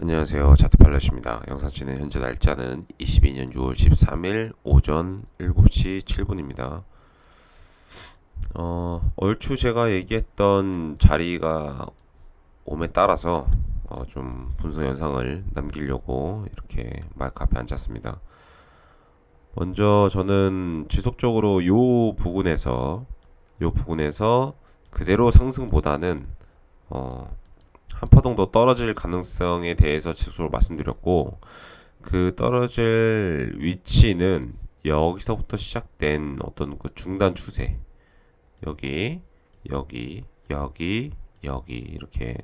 안녕하세요. 차트팔렛입니다. 영상 찍는 현재 날짜는 22년 6월 13일 오전 7시 7분입니다. 어, 얼추 제가 얘기했던 자리가 옴에 따라서 어, 좀 분석 영상을 남기려고 이렇게 마이크 앞에 앉았습니다. 먼저 저는 지속적으로 요 부분에서 요 부분에서 그대로 상승보다는 어, 한 파동 더 떨어질 가능성에 대해서 지속적으로 말씀드렸고 그 떨어질 위치는 여기서부터 시작된 어떤 그 중단 추세 여기 여기 여기 여기 이렇게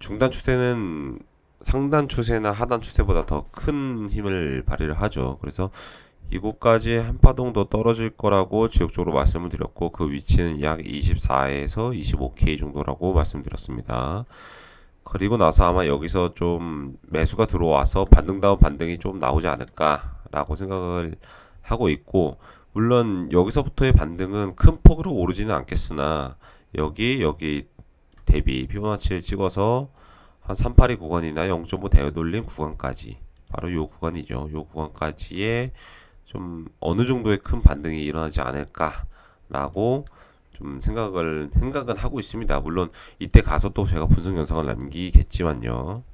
중단 추세는 상단 추세나 하단 추세보다 더 큰 힘을 발휘를 하죠. 그래서 이곳까지 한 파동 더 떨어질 거라고 지속적으로 말씀을 드렸고 그 위치는 약 24에서 25K 정도라고 말씀드렸습니다. 그리고 나서 아마 여기서 좀 매수가 들어와서 반등 다운 반등이 좀 나오지 않을까라고 생각을 하고 있고 물론 여기서부터의 반등은 큰 폭으로 오르지는 않겠으나 여기 여기 대비 피보나치를 찍어서 한 382 구간이나 0.5 되돌린 구간까지 바로 요 구간이죠. 요 구간까지의 좀 어느 정도의 큰 반등이 일어나지 않을까라고 좀 생각을 생각은 하고 있습니다. 물론 이때 가서 또 제가 분석 영상을 남기겠지만요.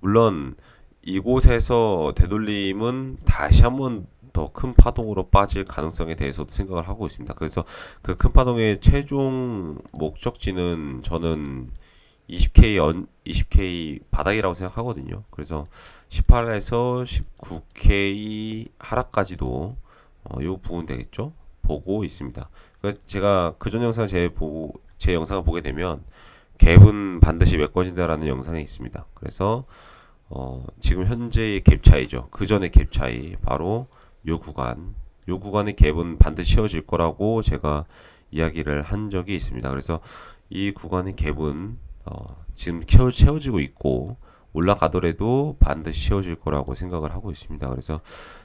물론 이곳에서 되돌림은 다시 한번 더 큰 파동으로 빠질 가능성에 대해서도 생각을 하고 있습니다. 그래서 그 큰 파동의 최종 목적지는 저는 20K 연, 20K 바닥이라고 생각하거든요. 그래서 18에서 19K 하락까지도 어, 요 부분 되겠죠. 보고 있습니다. 제가 그전 영상 제 보고 제 영상을 보게 되면 갭은 반드시 메꿔진다라는 영상이 있습니다. 그래서 어, 지금 현재의 갭 차이죠. 그 전의 갭 차이 바로 요 구간, 요 구간의 갭은 반드시 채워질 거라고 제가 이야기를 한 적이 있습니다. 그래서 이 구간의 갭은 어, 지금 채워, 채워지고 있고 올라가더라도 반드시 채워질 거라고 생각을 하고 있습니다. 그래서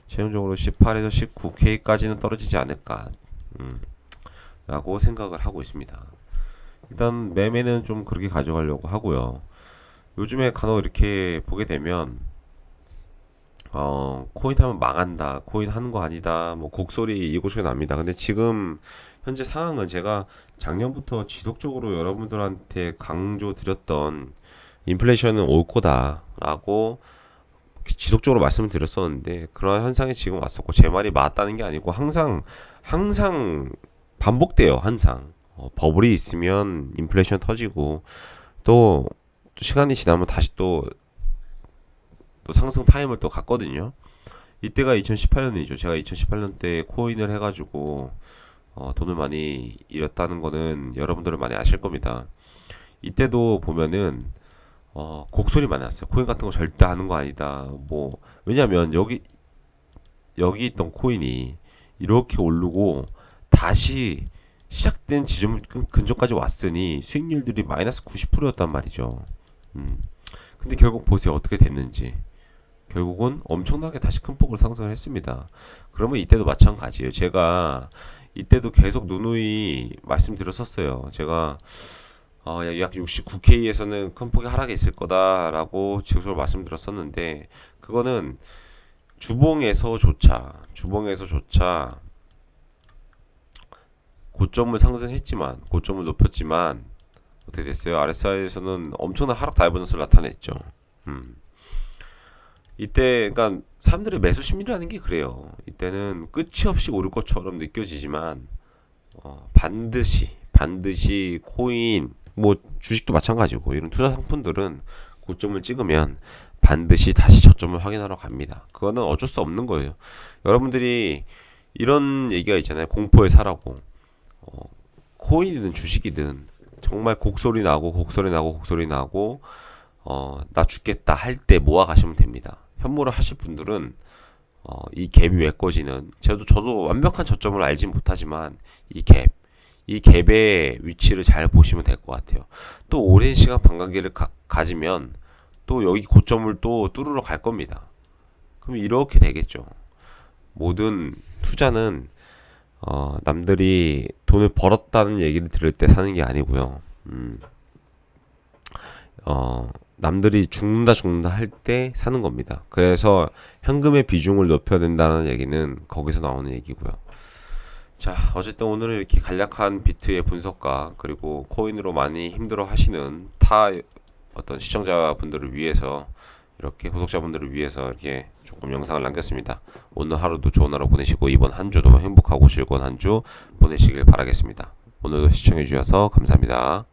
최종적으로 18에서 19K까지는 떨어지지 않을까 음, 라고 생각을 하고 있습니다. 일단 매매는 좀 그렇게 가져가려고 하고요. 요즘에 간혹 이렇게 보게 되면 어, 코인 하면 망한다. 코인 하는 거 아니다. 뭐 곡소리 이곳저곳 납니다. 근데 지금 현재 상황은 제가 작년부터 지속적으로 여러분들한테 강조 드렸던 인플레이션은 올 거다라고 지속적으로 말씀을 드렸었는데 그런 현상이 지금 왔었고 제 말이 맞다는 게 아니고 항상 항상 반복돼요. 항상 어, 버블이 있으면 인플레이션 터지고 또, 또 시간이 지나면 다시 또, 또 상승 타임을 또 갔거든요. 이때가 2018년이죠. 제가 2018년 때 코인을 해가지고 어, 돈을 많이 잃었다는 거는 여러분들은 많이 아실 겁니다. 이때도 보면은 어, 곡소리 많이 났어요. 코인 같은 거 절대 하는 거 아니다. 뭐 왜냐면 여기 여기 있던 코인이 이렇게 오르고 다시 시작된 지점 근- 근처까지 왔으니 수익률들이 마이너스 90%였단 말이죠. 음. 근데 결국 보세요. 어떻게 됐는지. 결국은 엄청나게 다시 큰 폭으로 상승을 했습니다. 그러면 이때도 마찬가지예요. 제가 이때도 계속 누누이 말씀드렸었어요. 제가 어, 약 69K에서는 큰 폭의 하락이 있을 거다라고 지속적으로 말씀드렸었는데 그거는 주봉에서조차 주봉에서조차 고점을 상승했지만 고점을 높였지만 어떻게 됐어요? RSI에서는 엄청난 하락 다이버전스를 나타냈죠. 음. 이때 그러니까 사람들의 매수 심리라는 게 그래요. 이때는 끝이 없이 오를 것처럼 느껴지지만 어, 반드시 반드시 코인 뭐 주식도 마찬가지고 이런 투자 상품들은 고점을 찍으면 반드시 다시 저점을 확인하러 갑니다. 그거는 어쩔 수 없는 거예요. 여러분들이 이런 얘기가 있잖아요. 공포에 사라고. 어, 코인이든 주식이든 정말 곡소리 나고 곡소리 나고 곡소리 나고 어, 나 죽겠다 할 때 모아 가시면 됩니다. 현물을 하실 분들은 어, 이 갭이 메꿔지는 저도 저도 완벽한 저점을 알진 못하지만 이 갭, 이 갭의 위치를 잘 보시면 될 것 같아요. 또 오랜 시간 반감기를 가, 가지면 또 여기 고점을 또 뚫으러 갈 겁니다. 그럼 이렇게 되겠죠. 모든 투자는 어, 남들이 돈을 벌었다는 얘기를 들을 때 사는 게 아니고요. 음, 어, 남들이 죽는다 죽는다 할 때 사는 겁니다. 그래서 현금의 비중을 높여야 된다는 얘기는 거기서 나오는 얘기고요. 자, 어쨌든 오늘은 이렇게 간략한 비트의 분석과 그리고 코인으로 많이 힘들어 하시는 타 어떤 시청자분들을 위해서 이렇게 구독자분들을 위해서 이렇게 조금 영상을 남겼습니다. 오늘 하루도 좋은 하루 보내시고 이번 한 주도 행복하고 즐거운 한 주 보내시길 바라겠습니다. 오늘도 시청해 주셔서 감사합니다.